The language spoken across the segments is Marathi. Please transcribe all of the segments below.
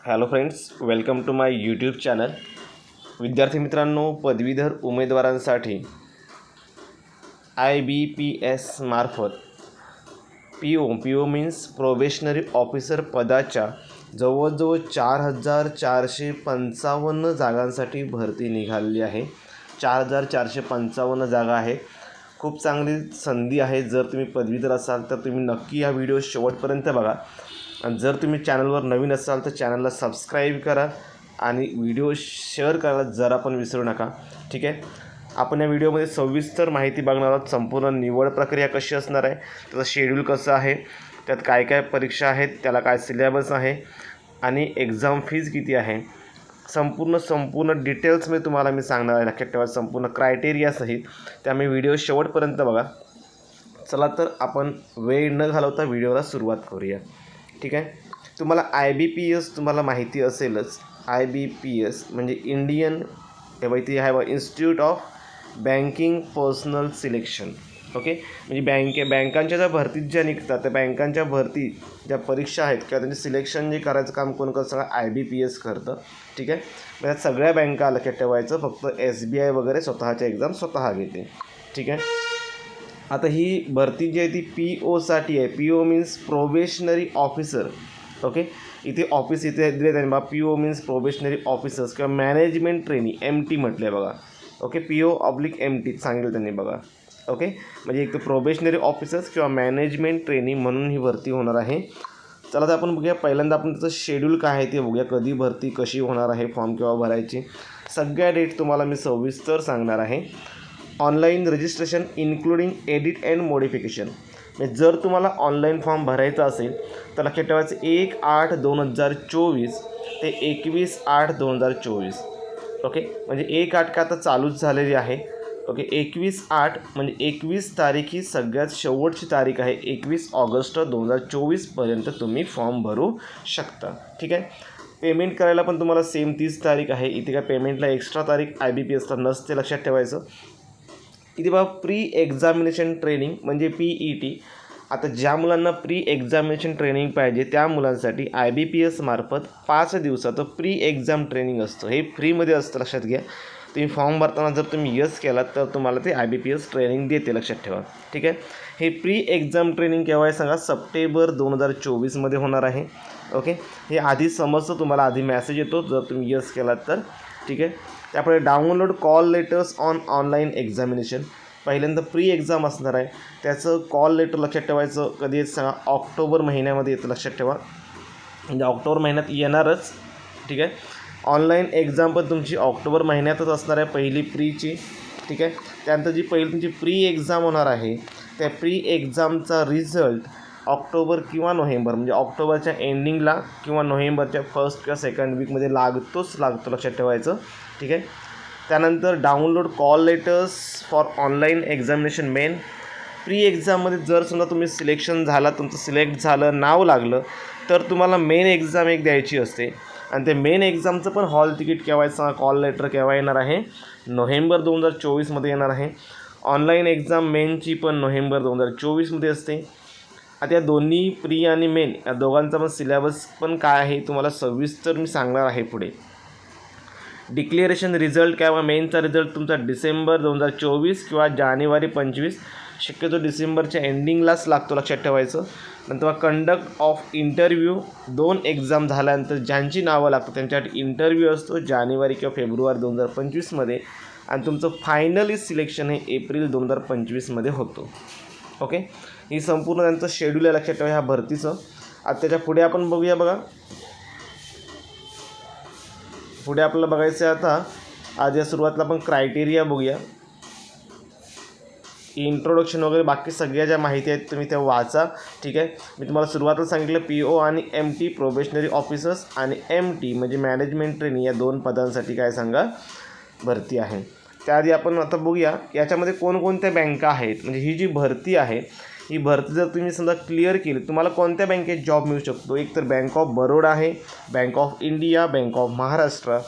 Hello friends welcome to my YouTube channel विद्यार्थी मित्रांनो पदवीधर उमेदवारांसाठी आय बी पी एस मार्फत P O P O means probationary officer पदाच्या जवळजवळ चार हजार चारशे पंचावन्न जागांसाठी भरती निघालेली आहे. चार हजार चारशे पंचावन्न जागा आहे. खूप चांगली संधी आहे. जर तुम्ही पदवीधर असाल तर तुम्ही नक्की हा व्हिडिओ शेवटपर्यंत बघा. आणि जर तुम्ही चॅनलवर नवीन असाल तर चॅनलला सबस्क्राईब करा आणि व्हिडिओ शेअर करायला जरा पण विसरू नका. ठीक आहे? आपण या व्हिडिओमध्ये सविस्तर माहिती बघणार आहोत. संपूर्ण निवड प्रक्रिया कशी असणार आहे? त्याचं शेड्यूल कसं आहे? त्यात काय काय परीक्षा आहेत? त्याला काय सिलेबस आहे? आणि एक्झाम फीज किती आहे? संपूर्ण संपूर्ण डिटेल्स मी तुम्हाला मी सांगणार आहे. लक्षात ठेवा संपूर्ण क्रायटेरियासहित त्यामुळे व्हिडिओ शेवटपर्यंत बघा. चला तर आपण वेळ न घालवता व्हिडिओला सुरुवात करूया. ठीक आहे? तुम्हाला आय बी पी एस तुम्हाला माहिती असेलच. आय बी पी एस म्हणजे इंडियन हे माहिती आहे बा institute of banking personnel selection okay म्हणजे बँके बँकांच्या ज्या भरतीत ज्या निघतात त्या बँकांच्या भरती ज्या परीक्षा आहेत किंवा त्यांचे सिलेक्शन जे करायचं काम कोण करतं? सगळं आय बी पी एस करतं. ठीक आहे? त्यात सगळ्या बँका लक्षात ठेवायचं. फक्त एस बी आय वगैरे स्वतःच्या एक्झाम स्वतः घेते. ठीक आहे? आता ही भरती जी आहे ती पी ओसाठी आहे. P O means probationary officer okay इथे ऑफिस इथे दिले त्यांनी बघा P O means probationary officers किंवा मॅनेजमेंट ट्रेनी एम टी म्हटलं आहे बघा. Okay P O oblique M T सांगितलं त्यांनी बघा. ओके म्हणजे एक तर प्रोबेशनरी ऑफिसर्स किंवा मॅनेजमेंट ट्रेनी म्हणून ही भरती होणार आहे. चला तर आपण बघूया पहिल्यांदा आपण त्याचं शेड्यूल काय आहे ते बघूया. कधी भरती कशी होणार आहे फॉर्म केव्हा भरायची? सगळ्या डेट तुम्हाला मी सविस्तर सांगणार आहे. Online registration including edit and modification. म्हणजे जर तुम्हाला ऑनलाईन फॉर्म भरायचा असेल तर लक्षात ठेवायचं एक आठ दोन हजार चोवीस ते एकवीस आठ दोन हजार चोवीस. ओके? म्हणजे एक आठ का आता चालूच झालेली आहे. ओके? एकवीस आठ म्हणजे एकवीस तारीख ही सगळ्यात शेवटची तारीख आहे. एकवीस ऑगस्ट दोन हजार चोवीसपर्यंत तुम्ही फॉर्म भरू शकता. ठीक आहे? पेमेंट करायला पण तुम्हाला सेम तीस तारीख आहे. इथे काय पेमेंटला एक्स्ट्रा तारीख आय बी पी एसला नसते लक्षात ठेवायचं. इथे बघा प्री एक्झामिनेशन ट्रेनिंग म्हणजे पी ई टी आता ज्या मुलांना प्री एक्झामिनेशन ट्रेनिंग पाहिजे त्या मुलांसाठी आय बी पी एस मार्फत पाच दिवसाचं प्री एक्झाम ट्रेनिंग असतं. हे फ्रीमध्ये असतं लक्षात घ्या. तुम्ही फॉर्म भरताना जर तुम्ही यस केलात तर तुम्हाला ते I B P S training देते लक्षात ठेवा. ठीक आहे? हे प्री एक्झाम ट्रेनिंग केव्हा आहे सांगा? सप्टेंबर दोन हजार चोवीसमध्ये होणार आहे. ओके? हे आधी समजतं तुम्हाला आधी मॅसेज येतो. जर तुम्ही यस केलात तर ठीक आहे? त्यापुढे download call letters on online examination पहिल्यांदा प्री एक्झाम असणार आहे. त्याचं कॉल लेटर लक्षात ठेवायचं. कधी येत सांगा? ऑक्टोबर महिन्यामध्ये येतं लक्षात ठेवा. म्हणजे ऑक्टोबर महिन्यात येणारच. ठीक आहे? ऑनलाईन एक्झाम पण तुमची ऑक्टोबर महिन्यातच असणार आहे. पहिली प्रीची ठीक आहे? त्यानंतर जी पहिली तुमची प्री एक्झाम होणार आहे त्या प्री एक्झामचा रिझल्ट ऑक्टोबर किंवा नोव्हेंबर म्हणजे ऑक्टोबरच्या एंडिंगला किंवा नोव्हेंबरच्या फर्स्ट किंवा सेकंड वीकमध्ये लागतोच लागतो लक्षात ठेवायचं. ठीक आहे? त्यानंतर download call letters for online examination main pre एक्झाममध्ये जर समजा तुम्ही सिलेक्शन झाला तुमचं सिलेक्ट झालं नाव लागलं तर तुम्हाला मेन एक्झाम एक द्यायची असते. आणि ते मेन एक्झामचं पण हॉल तिकीट केव्हा सांगा कॉल लेटर केव्हा येणार आहे? नोव्हेंबर दोन हजार चोवीसमध्ये येणार आहे. ऑनलाईन एक्झाम मेनची पण नोव्हेंबर दोन हजार चोवीसमध्ये असते. आता या दोन्ही प्री आणि मेन या दोघांचा पण सिलेबस पण काय आहे तुम्हाला सविस्तर मी सांगणार आहे पुढे. डिक्लेरेशन रिझल्ट किंवा मेनचा रिझल्ट तुमचा डिसेंबर दोन हजार चोवीस किंवा जानेवारी पंचवीस. शक्यतो डिसेंबरच्या एंडिंगलाच लागतो लक्षात ठेवायचं. नंतर कंडक्ट ऑफ इंटरव्ह्यू दोन एक्झाम झाल्यानंतर ज्यांची नावं लागतात त्यांच्यासाठी इंटरव्ह्यू असतो जानेवारी किंवा फेब्रुवारी दोन हजार पंचवीसमध्ये. आणि तुमचं फायनली सिलेक्शन हे एप्रिल दोन हजार पंचवीसमध्ये होतो. ओके ही संपूर्ण त्यांचं शेड्यूल आहे लक्षात ठेवा ह्या भरतीचं. आता त्याच्या पुढे आपण बघूया बघा. पुढे आपल्याला बघायचं आहे आता. आज या सुरुवातीला आपण क्रायटेरिया बघूया. इंट्रोडक्शन वगैरे बाकी सगळ्या ज्या माहिती आहेत तुम्ही त्या वाचा. ठीक आहे? मी तुम्हाला सुरुवातीला सांगितलं पी ओ आणि एम टी प्रोबेशनरी ऑफिसर्स आणि एम टी म्हणजे मॅनेजमेंट ट्रेनिंग या दोन पदांसाठी काय सांगा? भरती आहे. त्याआधी आपण आता बघूया याच्यामध्ये कोणकोणत्या बँका आहेत? म्हणजे ही जी भरती आहे ही भरती जर तुम्ही समजा क्लिअर केली तुम्हाला कोणत्या बँकेत जॉब मिळू शकतो? एक तर बँक ऑफ बरोडा आहे bank of India bank of Maharashtra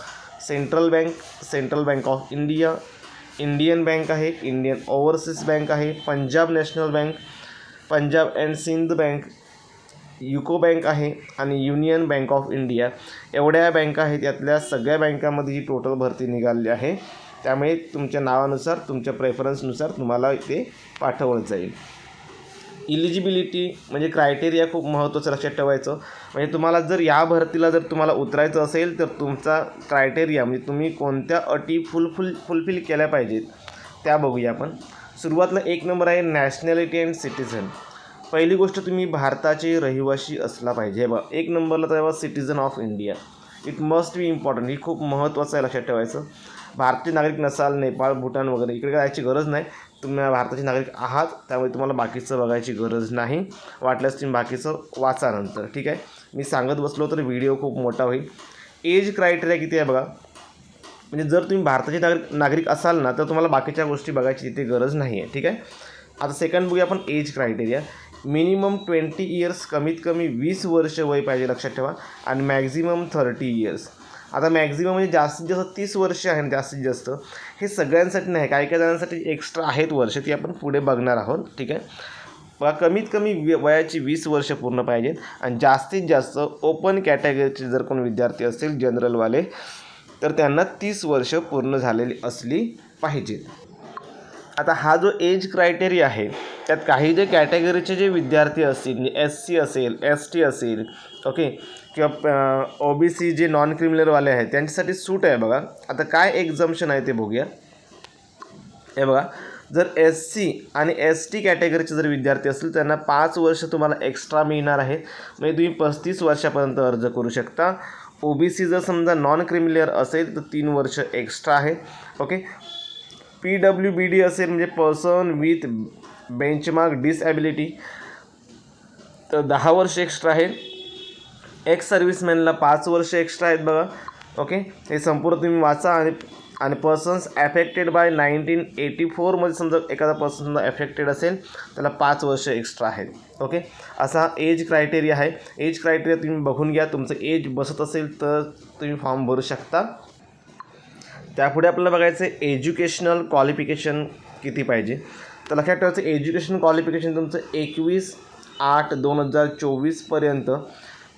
central bank central bank of India Indian bank आहे इंडियन ओव्हरसीज बँक आहे Punjab national bank Punjab and Sindh bank UCO bank आहे आणि युनियन बँक ऑफ इंडिया एवढ्या बँका आहेत यातल्या सगळ्या बँकामध्ये ही टोटल भरती निघाली आहे. त्यामुळे तुमच्या नावानुसार तुमच्या प्रेफरन्सनुसार तुम्हाला ते पाठवलं जाईल. इलिजिबिलिटी म्हणजे क्रायटेरिया खूप महत्त्वाचं लक्षात ठेवायचं. म्हणजे तुम्हाला जर या भरतीला जर तुम्हाला उतरायचं असेल तर तुमचा क्रायटेरिया म्हणजे तुम्ही कोणत्या अटी फुलफुल फुलफिल केल्या पाहिजेत त्या बघूया आपण. सुरुवातला एक नंबर आहे नॅशनॅलिटी अँड सिटिझन पहिली गोष्ट तुम्ही भारताचे रहिवासी असला पाहिजे. बघ एक नंबरला तर citizen of India it must be important ही खूप महत्त्वाचं आहे लक्षात ठेवायचं. भारतीय नागरिक नसाल नेपाळ भूटान वगैरे इकडे जायची गरज नाही. तुम्ही भारताचे नागरिक आहात त्यामुळे तुम्हाला बाकीचं बघायची गरज नाही. वाटल्यास तुम्ही बाकीचं वाचा नंतर ठीक आहे? मी सांगत बसलो तर व्हिडिओ खूप मोठा होईल. एज क्रायटेरिया किती आहे बघा? म्हणजे जर तुम्ही भारताचे नागरिक नागरिक असाल ना तर तुम्हाला बाकीच्या गोष्टी बघायची तिथे गरज नाही आहे ठीक आहे? आता सेकंड बघूया आपण age criteria minimum twenty years कमीत कमी वीस वर्ष वय पाहिजे लक्षात ठेवा. आणि मॅक्झिमम थर्टी इयर्स आता मॅक्झिमम म्हणजे जास्तीत जास्त तीस वर्ष आहे ना जास्तीत जास्त. हे सगळ्यांसाठी नाही काही काही जणांसाठी एक्स्ट्रा आहेत वर्ष ती आपण पुढे बघणार आहोत ठीक आहे? बघा कमीत कमी वयाची वीस वर्ष पूर्ण पाहिजेत. आणि जास्तीत जास्त ओपन कॅटेगरीचे जर कोण विद्यार्थी असतील जनरलवाले तर त्यांना तीस वर्ष पूर्ण झालेली असली पाहिजेत. आता हा जो एज क्रायटेरिया आहे त्यात काही जे कॅटेगरीचे जे विद्यार्थी असतील म्हणजे एस सी असेल एस टी असेल ओके किंवा ओ बी सी जे नॉन क्रिमिनलवाले आहेत त्यांच्यासाठी सूट आहे बघा. आता काय एक्झम्शन आहे ते बघूया. हे बघा जर एस सी आणि एस टी कॅटेगरीचे जर विद्यार्थी असतील त्यांना पाच वर्ष तुम्हाला एक्स्ट्रा मिळणार आहे. म्हणजे तुम्ही पस्तीस वर्षापर्यंत अर्ज करू शकता. ओ बी सी जर समजा नॉन क्रिमिलियर असेल तर तीन वर्ष एक्स्ट्रा आहे okay P W B D असेल म्हणजे पर्सन विथ बेंचमार्क डिसॲबिलिटी तर दहा वर्ष एक्स्ट्रा आहे. एक्स सर्व्हिसमॅनला पाच वर्ष एक्स्ट्रा आहेत बघा. ओके हे संपूर्ण तुम्ही वाचा आणि आणि persons affected by nineteen eighty फोरमध्ये समजा एखादा पर्सन समजा ॲफेक्टेड असेल त्याला पाच वर्ष एक्स्ट्रा आहेत. ओके असा एज क्रायटेरिया आहे. एज क्रायटेरिया तुम्ही बघून घ्या. तुमचं एज बसत असेल तर तुम्ही फॉर्म भरू शकता. त्यापुढे आपल्याला बघायचं आहे एज्युकेशनल क्वालिफिकेशन किती पाहिजे. तर लक्षात ठेवायचं एज्युकेशन क्वालिफिकेशन तुमचं एकवीस आठ दोन हजार चोवीसपर्यंत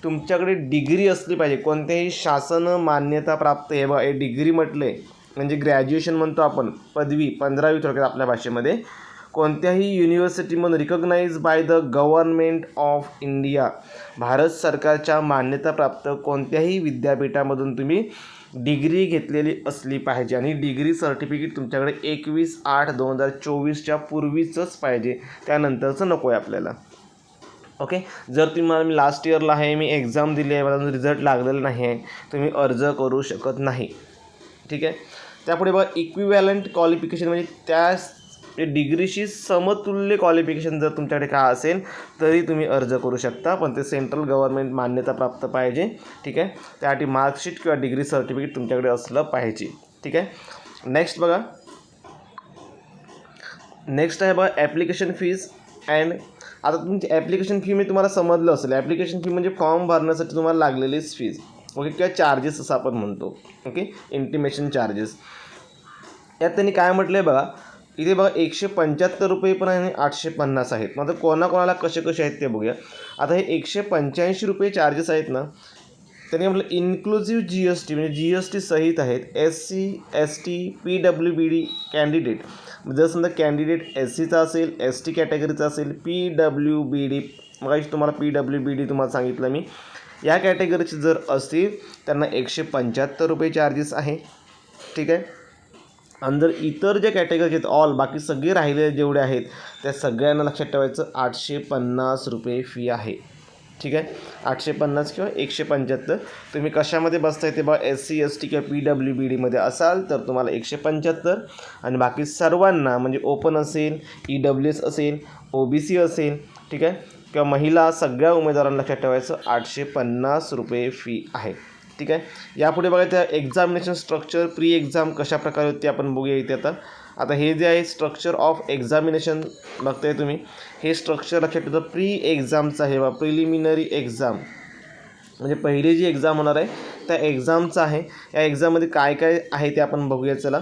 तुमच्याकडे डिग्री असली पाहिजे. कोणत्याही शासन मान्यता प्राप्त हे बघा हे डिग्री म्हटले म्हणजे ग्रॅज्युएशन म्हणतो आपण पदवी पंधरावी थोडक्यात आपल्या भाषेमध्ये. कोणत्याही युनिव्हर्सिटीमधून recognise by the government of India Bharat सरकारच्या मान्यताप्राप्त कोणत्याही विद्यापीठामधून तुम्ही डिग्री घेतलेली असली पाहिजे आणि डिग्री सर्टिफिकेट तुमच्याकडे एकवीस आठ दोन हजार चोवीसच्या पूर्वीचंच पाहिजे. त्यानंतरचं नको आहे आपल्याला. ओके? जर तुम्हाला मी लास्ट इयरला आहे मी एक्झाम दिली आहे मला रिझल्ट लागलेला नाही आहे तुम्ही अर्ज करू शकत नाही. ठीक आहे? त्यापुढे बघा इक्विव्हॅलंट क्वालिफिकेशन म्हणजे त्या म्हणजे डिग्रीशी समतुल्य क्वालिफिकेशन जर तुमच्याकडे काय असेल तरी तुम्ही अर्ज करू शकता. पण ते सेंट्रल गव्हर्नमेंट मान्यताप्राप्त पाहिजे ठीक आहे? त्यासाठी मार्कशीट किंवा डिग्री सर्टिफिकेट तुमच्याकडे असलं पाहिजे ठीक आहे? नेक्स्ट बघा. नेक्स्ट आहे बघा ॲप्लिकेशन फीज अँड आता तुमची ॲप्लिकेशन फी मी तुम्हाला समजलं असेल. ॲप्लिकेशन फी म्हणजे फॉर्म भरण्यासाठी तुम्हाला लागलेलीच फीज ओके किंवा चार्जेस असं आपण म्हणतो ओके इंटिमेशन चार्जेस यात त्यांनी काय म्हटलं आहे बघा इथे बघा एकशे पंच्याहत्तर रुपये पण आहे आणि आठशे पन्नास आहेत. मग आता कोणाकोणाला कसे कसे आहेत ते बघूया. आता हे एकशे पंच्याऐंशी रुपये चार्जेस आहेत ना त्यांनी म्हटलं इन्क्लुझिव्ह जी एस टी म्हणजे जी एस टी सहित आहेत S C S T P W B D candidate जर समजा कॅन्डिडेट एस सीचा असेल एस टी कॅटेगरीचा असेल पी डब्ल्यू बी डी मग तुम्हाला पी डब्ल्यू बी डी तुम्हाला सांगितलं मी. या कॅटेगरीचे जर असतील त्यांना एकशे पंच्याहत्तर रुपये चार्जेस आहे. ठीक आहे? आणि जर इतर जे कॅटेगरी आहेत ऑल बाकी सगळे राहिलेले जेवढे आहेत त्या सगळ्यांना लक्षात ठेवायचं आठशे पन्नास रुपये फी आहे. ठीक आहे? आठशे पन्नास किंवा एकशे पंच्याहत्तर. तुम्ही कशामध्ये बसताय ते बघा एस सी एस टी किंवा पी डब्ल्यू बी डीमध्ये असाल तर तुम्हाला एकशे पंच्याहत्तर. आणि बाकी सर्वांना म्हणजे ओपन असेल ई डब्ल्यू एस असेल ओ बी सी असेल ठीक आहे? किंवा महिला सगळ्या उमेदवारांना लक्षात ठेवायचं आठशे पन्नास रुपये फी आहे. ठीक आहे? यापुढे बघा त्या एक्झामिनेशन स्ट्रक्चर प्री एक्झाम कशा प्रकारे होती आपण बघूया इथे आता. आता हे जे आहे स्ट्रक्चर ऑफ एक्झामिनेशन बघताय तुम्ही. हे स्ट्रक्चर लक्षात ठेवतं प्री एक्झामचं आहे बा प्रिलिमिनरी एक्झाम म्हणजे पहिली जी एक्झाम होणार आहे त्या एक्झामचं आहे. या एक्झाममध्ये काय काय आहे ते आपण बघूया चला.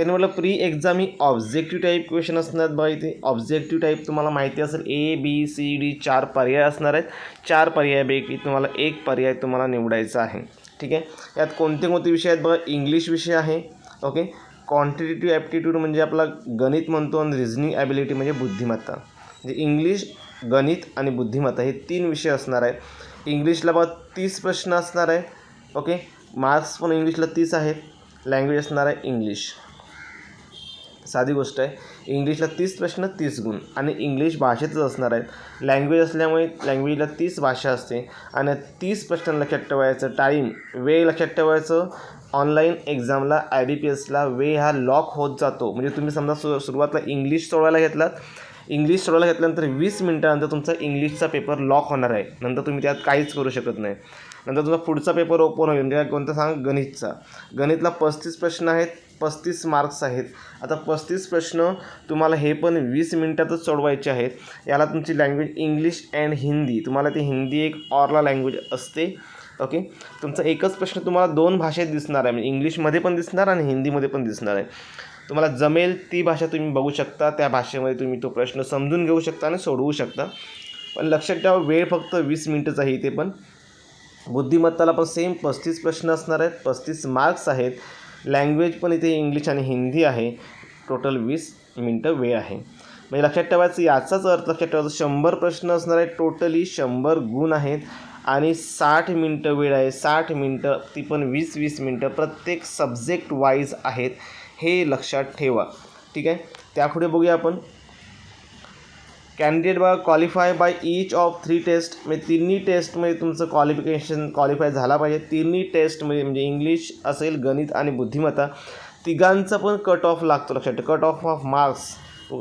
त्यांनी म्हटलं प्री एक्झाम ही ऑब्जेक्टिव्ह टाईप क्वेश्चन असणार बघा इथे ऑब्जेक्टिव्ह टाईप तुम्हाला माहिती असेल ए बी सी डी चार पर्याय असणार आहेत. चार पर्यायापैकी तुम्हाला एक पर्याय तुम्हाला निवडायचा आहे. ठीक आहे? यात कोणते कोणते विषय आहेत बघा? इंग्लिश विषय आहे. ओके क्वांटिटेटिव्ह ॲप्टिट्यूड म्हणजे आपला गणित म्हणतो आणि रिझनिंग ॲबिलिटी म्हणजे बुद्धिमत्ता. म्हणजे इंग्लिश गणित आणि बुद्धिमत्ता हे तीन विषय असणार आहेत. इंग्लिशला बघा तीस प्रश्न असणार आहे ओके मार्क्स पण इंग्लिशला तीस आहेत. लँग्वेज असणार आहे इंग्लिश साधी गोष्ट आहे. इंग्लिशला तीस प्रश्न तीस गुण. आणि इंग्लिश भाषेतच असणार आहेत. लँग्वेज असल्यामुळे लँग्वेजला तीस भाषा असते. आणि तीस प्रश्न लक्षात ठेवायचं टाईम वेळ लक्षात ठेवायचं. ऑनलाईन एक्झामला आय डी पी एसला वेळ हा लॉक होत जातो. म्हणजे तुम्ही समजा सु सुरुवातीला इंग्लिश सोडवायला घेतलात. इंग्लिश सोडवायला घेतल्यानंतर वीस मिनटानंतर तुमचा इंग्लिशचा पेपर लॉक होणार आहे. नंतर तुम्ही त्यात काहीच करू शकत नाही. नंतर तुमचा पुढचा पेपर ओपन होईल. म्हणजे कोणता सांग? गणितचा. गणितला पस्तीस प्रश्न आहेत. पस्तीस मार्क्स आहेत. आता पस्तीस प्रश्न तुम्हाला हे पण वीस मिनटातच सोडवायचे आहेत. याला तुमची लँग्वेज इंग्लिश अँड हिंदी तुम्हाला ती हिंदी एक ऑरला लँग्वेज असते. ओके तुमचा एकच प्रश्न तुम्हाला दोन भाषेत दिसणार आहे. म्हणजे इंग्लिशमध्ये पण दिसणार आणि हिंदीमध्ये पण दिसणार आहे. तुम्हाला जमेल ती भाषा तुम्ही बघू शकता. त्या भाषेमध्ये तुम्ही तो प्रश्न समजून घेऊ शकता आणि सोडवू शकता. पण लक्षात ठेवा वेळ फक्त वीस मिनटच आहे इथे पण. बुद्धिमत्ताला पण सेम पस्तीस प्रश्न असणार आहेत. पस्तीस मार्क्स आहेत. लँग्वेज पण इथे इंग्लिश आणि हिंदी आहे. टोटल वीस मिनटं वेळ आहे. म्हणजे लक्षात ठेवायचं याचाच अर्थ लक्षात ठेवायचं शंभर प्रश्न असणार आहे टोटली शंभर गुण आहेत. आणि साठ मिनटं वेळ आहे. साठ मिनटं ती पण वीस वीस मिनटं प्रत्येक सब्जेक्ट वाईज आहेत. हे लक्षात ठेवा. ठीक आहे? त्यापुढे बघूया आपण. कॅन्डिडेट बघा qualify by each of three test म्हणजे तिन्ही टेस्टमध्ये तुमचं क्वालिफिकेशन क्वालिफाय झाला पाहिजे. तिन्ही टेस्टमध्ये म्हणजे इंग्लिश असेल गणित आणि बुद्धिमत्ता तिघांचा पण कट ऑफ लागतो लक्षात ठेवा. Cut off off marks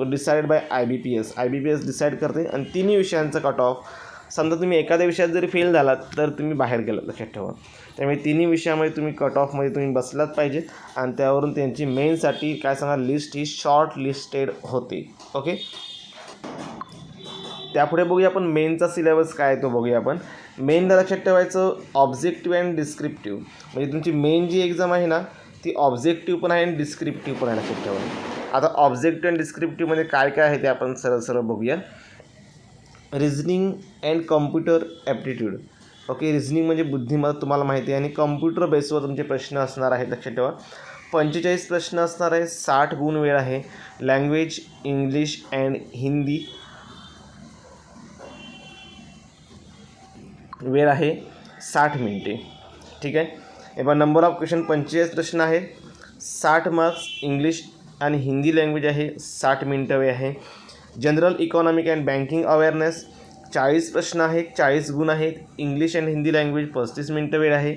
decide by I B P S I B P S decide करते आणि तिन्ही विषयांचा कट ऑफ समजा तुम्ही एखाद्या विषयात जरी फेल झालात तर तुम्ही बाहेर गेलात लक्षात ठेवा. त्यामुळे तिन्ही विषयामध्ये तुम्ही कट ऑफमध्ये तुम्ही बसलाच पाहिजेत आणि त्यावरून त्यांची मेनसाठी काय सांगा लिस्ट ही शॉर्ट लिस्टेड होते. ओके त्यापुढे बघूया आपण मेनचा सिलेबस काय आहे तो बघूया आपण. मेनला लक्षात ठेवायचं ऑब्जेक्टिव्ह अँड डिस्क्रिप्टिव्ह म्हणजे तुमची मेन जी एक्झाम आहे ना ती ऑब्जेक्टिव्ह पण आहे आणि डिस्क्रिप्टिव्ह पण आहे लक्षात ठेवा. आता ऑब्जेक्टिव्ह अँड डिस्क्रिप्टिव्हमध्ये काय काय आहे ते आपण सरळ सरळ बघूया. Reasoning and computer aptitude okay reasoning म्हणजे बुद्धिमत्ता तुम्हाला माहिती आहे आणि कम्प्युटर बेसवर तुमचे प्रश्न असणार आहेत लक्षात ठेवा. पंचेचाळीस प्रश्न असणार आहे साठ गुण वेळ आहे. लँग्वेज इंग्लिश अँड हिंदी वेळ आहे साठ मिनिटे. ठीक आहे? एबा नंबर ऑफ क्वेश्चन पंचेचाळीस प्रश्न आहे. साठ मार्क्स इंग्लिश आणि हिंदी लँग्वेज आहे. साठ मिनटं वेळ आहे. General economic and banking awareness चाळीस प्रश्न आहेत चाळीस गुण आहेत. इंग्लिश अँड हिंदी लँग्वेज पस्तीस मिनटं वेळ आहे.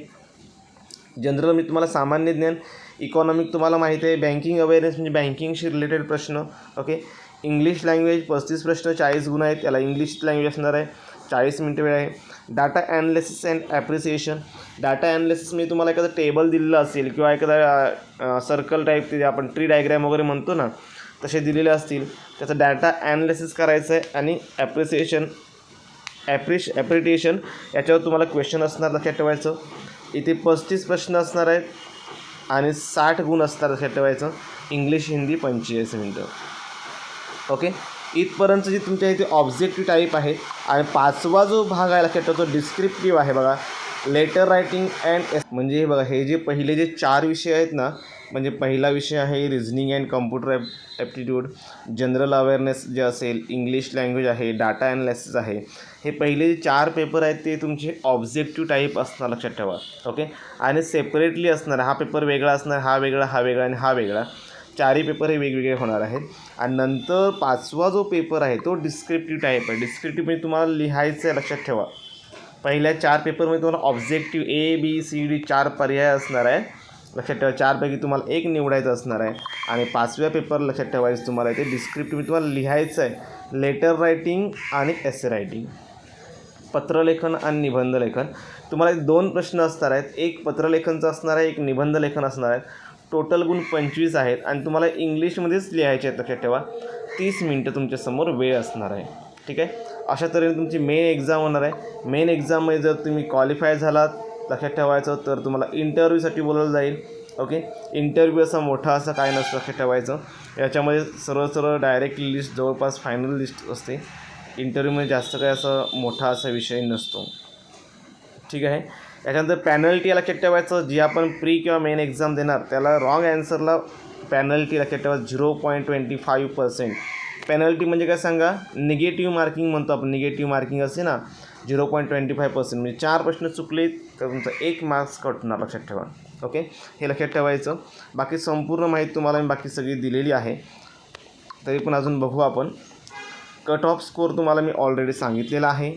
जनरल मी तुम्हाला सामान्य ज्ञान इकॉनॉमिक तुम्हाला माहिती आहे. बँकिंग अवेअरनेस म्हणजे बँकिंगशी रिलेटेड प्रश्न. ओके इंग्लिश लँग्वेज पस्तीस प्रश्न चाळीस गुण आहेत. त्याला इंग्लिश लँग्वेज असणार आहे. चाळीस मिनटं वेळ आहे. Data analysis and appreciation data analysis म्हणजे तुम्हाला एखादं टेबल दिलेलं असेल किंवा एखादा सर्कल टाईप ते आपण ट्री डायग्रॅम वगैरे म्हणतो ना तसे दिलेले असतील. त्याचं डाटा ॲनालिसिस करायचं आहे आणि ॲप्रिसिएशन ॲप्रिश ॲप्रिटिएशन याच्यावर तुम्हाला क्वेश्चन असणार लक्षात ठेवायचं. इथे पस्तीस प्रश्न असणार आहेत आणि साठ गुण असणार लक्षात ठेवायचं. इंग्लिश हिंदी पंचेचाळीस मिनटं. ओके इथपर्यंत जी तुमच्या इथे ऑब्जेक्टिव्ह टाईप आहे आणि पाचवा जो भाग आहे लक्षात ठेवतो डिस्क्रिप्टिव्ह आहे बघा. लेटर रायटिंग अँड एस म्हणजे हे बघा हे जे पहिले जे चार विषय आहेत ना म्हणजे पहिला विषय आहे reasoning and computer app aptitude general awareness जे असेल इंग्लिश लँग्वेज आहे डाटा ॲनालिसिस आहे. हे पहिले जे चार पेपर आहेत ते तुमचे ऑब्जेक्टिव्ह टाईप असणार लक्षात ठेवा. ओके आणि सेपरेटली असणार हा पेपर वेगळा असणार हा वेगळा हा वेगळा आणि हा वेगळा. चारही पेपर हे वेगवेगळे होणार आहेत. आणि नंतर पाचवा जो पेपर आहे तो डिस्क्रिप्टिव्ह टाईप आहे. डिस्क्रिप्टिव्ह म्हणजे तुम्हाला लिहायचं आहे लक्षात ठेवा. पहिल्या चार पेपरमध्ये तुम्हाला objective A B C D चार पर्याय असणार आहे लक्षात ठेवा चारपैकी तुम्हाला एक निवडायचं असणार आहे. आणि पाचव्या पेपर लक्षात ठेवायचं तुम्हाला ते डिस्क्रिप्टिव्ह म्हणजे तुम्हाला लिहायचं आहे. लेटर रायटिंग आणि एसे रायटिंग पत्रलेखन आणि निबंधलेखन तुम्हाला दोन प्रश्न असणार आहेत. एक पत्रलेखनचं असणार आहे एक निबंधलेखन असणार आहे. टोटल गुण पंचवीस आहेत आणि तुम्हाला इंग्लिशमध्येच लिहायचे आहेत लक्षात ठेवा. तीस मिनटं तुमच्यासमोर वेळ असणार आहे. ठीक आहे? अशा तऱ्हेने तुमची मेन एक्झाम होणार आहे. मेन एक्झाममध्ये जर तुम्ही क्वालिफाय झालात लक्षात ठेवायचं तर तुम्हाला इंटरव्ह्यूसाठी बोलवलं जाईल. ओके इंटरव्ह्यू असा मोठा असा काय नसतं लक्षात ठेवायचं. याच्यामध्ये सरळ सरळ डायरेक्ट लिस्ट जवळपास फायनल लिस्ट असते. इंटरव्ह्यूमध्ये जास्त काय असं मोठा असा विषय नसतो. ठीक आहे? त्याच्यानंतर पॅनल्टी लक्षात ठेवायचं. जी आपण प्री किंवा मेन एक्झाम देणार त्याला रॉंग ॲन्सरला पॅनल्टी लक्षात ठेवा zero point twenty five percent penalty म्हणजे काय सांगा? निगेटिव्ह मार्किंग म्हणतो आपण. निगेटिव्ह मार्किंग असते ना zero point twenty five percent म्हणजे चार प्रश्न चुकले तर तुमचा एक मार्क्स कटणार लक्षात ठेवा. ओके हे लक्षात ठेवायचं. बाकी संपूर्ण माहिती तुम्हाला मी बाकी सगळी दिलेली आहे. तरी पण अजून बघू आपण. कट ऑफ स्कोअर तुम्हाला मी ऑलरेडी सांगितलेला आहे.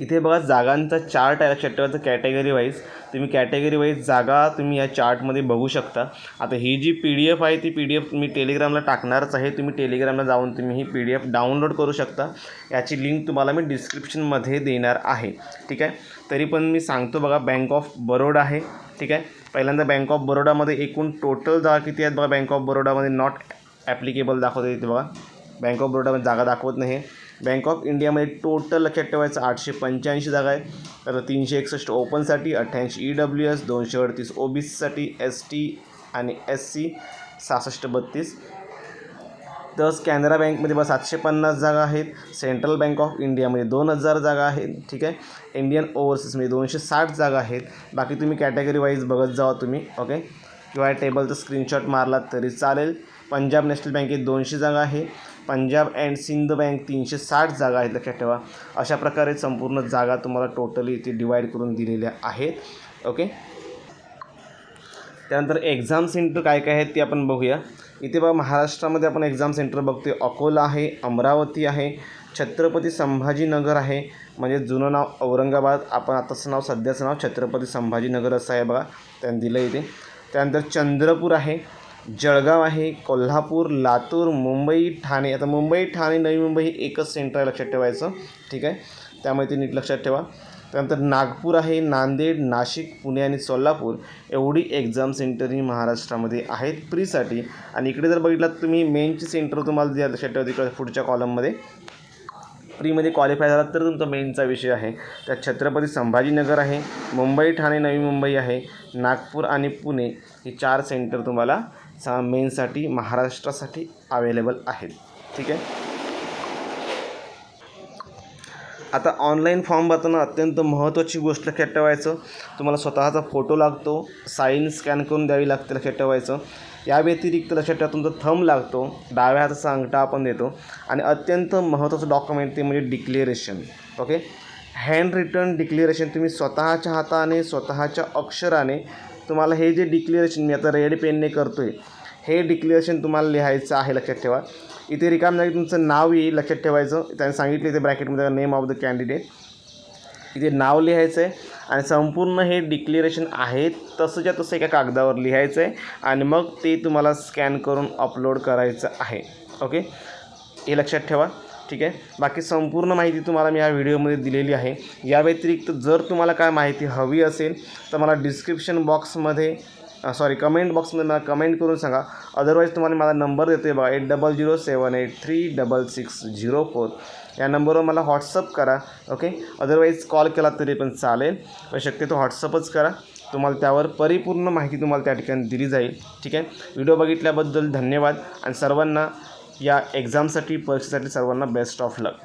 इथे बघा जागांचा चार्ट आहे. लक्षात ठेवायचं कॅटेगरी वाईज तुम्ही कॅटेगरी वाईज जागा तुम्ही या चार्टमध्ये बघू शकता. आता ही जी पी डी एफ आहे ती पी डी एफ मी टेलिग्रामला टाकणारच आहे. तुम्ही टेलिग्रामला जाऊन तुम्ही ही पी डी एफ डाउनलोड करू शकता. याची लिंक तुम्हाला मी डिस्क्रिप्शनमध्ये देणार आहे. ठीक आहे? तरी पण मी सांगतो बघा बँक ऑफ बरोडा आहे. ठीक आहे? पहिल्यांदा बँक ऑफ बरोडामध्ये एकूण टोटल जागा किती आहेत बघा? बँक ऑफ बरोडामध्ये नॉट ॲप्लिकेबल दाखवते इथे बघा. बँक ऑफ बरोडामध्ये जागा दाखवत नाही. बँक ऑफ इंडियामध्ये टोटल लक्षात ठेवायचं आठशे पंच्याऐंशी जागा आहे. तर तीनशे एकसष्ट ओपनसाठी अठ्ठ्याऐंशी ई डब्ल्यू एस दोनशे अडतीस ओ बी सीसाठी एस टी आणि एस सी सहासष्ट बत्तीस. तस कॅनरा बँकमध्ये बस सातशे पन्नास जागा आहेत. सेंट्रल बँक ऑफ इंडियामध्ये दोन हजार जागा आहेत ठीक आहे. इंडियन ओव्हरसीजमध्ये दोनशे साठ जागा आहेत. बाकी तुम्ही कॅटेगरी वाईज बघत जावा तुम्ही ओके. किंवा टेबलचं स्क्रीनशॉट मारलात तरी चालेल. पंजाब नॅशनल बँकेत दोनशे जागा आहे. पंजाब अँड सिंध बँक तीनशे साठ जागा आहेत लक्षात ठेवा. अशा प्रकारे संपूर्ण जागा तुम्हाला टोटली इथे डिवाईड करून दिलेल्या आहेत. ओके त्यानंतर एक्झाम सेंटर काय काय आहेत ते आपण बघूया. इथे बघा महाराष्ट्रामध्ये आपण एक्झाम सेंटर बघतोय. अकोला आहे अमरावती आहे छत्रपती संभाजीनगर आहे. म्हणजे जुनं नाव औरंगाबाद आपण आताचं नाव सध्याचं नाव छत्रपती संभाजीनगर असं आहे बघा. त्यांनी दिलं इथे. त्यानंतर चंद्रपूर आहे. जळगाव आहे कोल्हापूर लातूर मुंबई ठाणे. आता मुंबई ठाणे नवी मुंबई हे एकच सेंटर आहे लक्षात ठेवायचं. ठीक आहे? त्यामुळे ते नीट लक्षात ठेवा. त्यानंतर नागपूर आहे नांदेड नाशिक पुणे आणि सोलापूर एवढी एक्झाम सेंटर ही महाराष्ट्रामध्ये आहेत प्रीसाठी आणि इकडे जर बघितलात तुम्ही मेनची सेंटर तुम्हाला द्या लक्षात ठेवा तिकडे पुढच्या कॉलममध्ये प्रीमध्ये क्वालिफाय झाला तर तुमचा मेनचा विषय आहे. त्यात छत्रपती संभाजीनगर आहे मुंबई ठाणे नवी मुंबई आहे नागपूर आणि पुणे ही चार सेंटर तुम्हाला सा मेनसाठी महाराष्ट्रासाठी अवेलेबल आहेत. ठीक आहे? आता ऑनलाईन फॉर्म भरताना अत्यंत महत्त्वाची गोष्ट लक्षात ठेवायचं. तुम्हाला स्वतःचा फोटो लागतो साईन स्कॅन करून द्यावी लागते लक्षात ठेवायचं. या व्यतिरिक्त लक्षात ठेवा तुमचा थंब लागतो डाव्या हाताचा अंगठा आपण देतो. आणि अत्यंत महत्त्वाचं डॉक्युमेंट ते म्हणजे declaration okay hand written declaration तुम्ही स्वतःच्या हाताने स्वतःच्या अक्षराने तुम्हाला हे जे डिक्लेरेशन मी आता रेड पेनने करतो आहे हे डिक्लेरेशन तुम्हाला लिहायचं आहे लक्षात ठेवा. इथे रिकाम जागी तुमचं नाव येईल लक्षात ठेवायचं. त्यांनी सांगितलं इथे ब्रॅकेटमध्ये नेम ऑफ द कॅन्डिडेट इथे नाव लिहायचं आहे आणि संपूर्ण हे डिक्लेरेशन आहे तसंच्या तसं एका कागदावर लिहायचं आहे आणि मग ते तुम्हाला स्कॅन करून अपलोड करायचं आहे. ओके हे लक्षात ठेवा. ठीक आहे? बाकी संपूर्ण माहिती तुम्हाला मी या व्हिडिओमध्ये दिलेली आहे. या व्यतिरिक्त जर तुम्हाला काय माहिती हवी असेल तर मला डिस्क्रिप्शन बॉक्समध्ये सॉरी कमेंट बॉक्समध्ये मला कमेंट करून सांगा. अदरवाईज तुम्हाला माझा नंबर देतो आहे बघा eight double zero seven eight three double six zero four या नंबरवर मला व्हॉट्सअप करा ओके अदरवाईज कॉल केला तरी पण चालेल. पण शक्यतो व्हॉट्सअपच करा. तुम्हाला त्यावर परिपूर्ण माहिती तुम्हाला त्या ठिकाणी दिली जाईल. ठीक आहे? व्हिडिओ बघितल्याबद्दल धन्यवाद. आणि सर्वांना या एक्झामसाठी परीक्षेसाठी सर्वांना बेस्ट ऑफ लक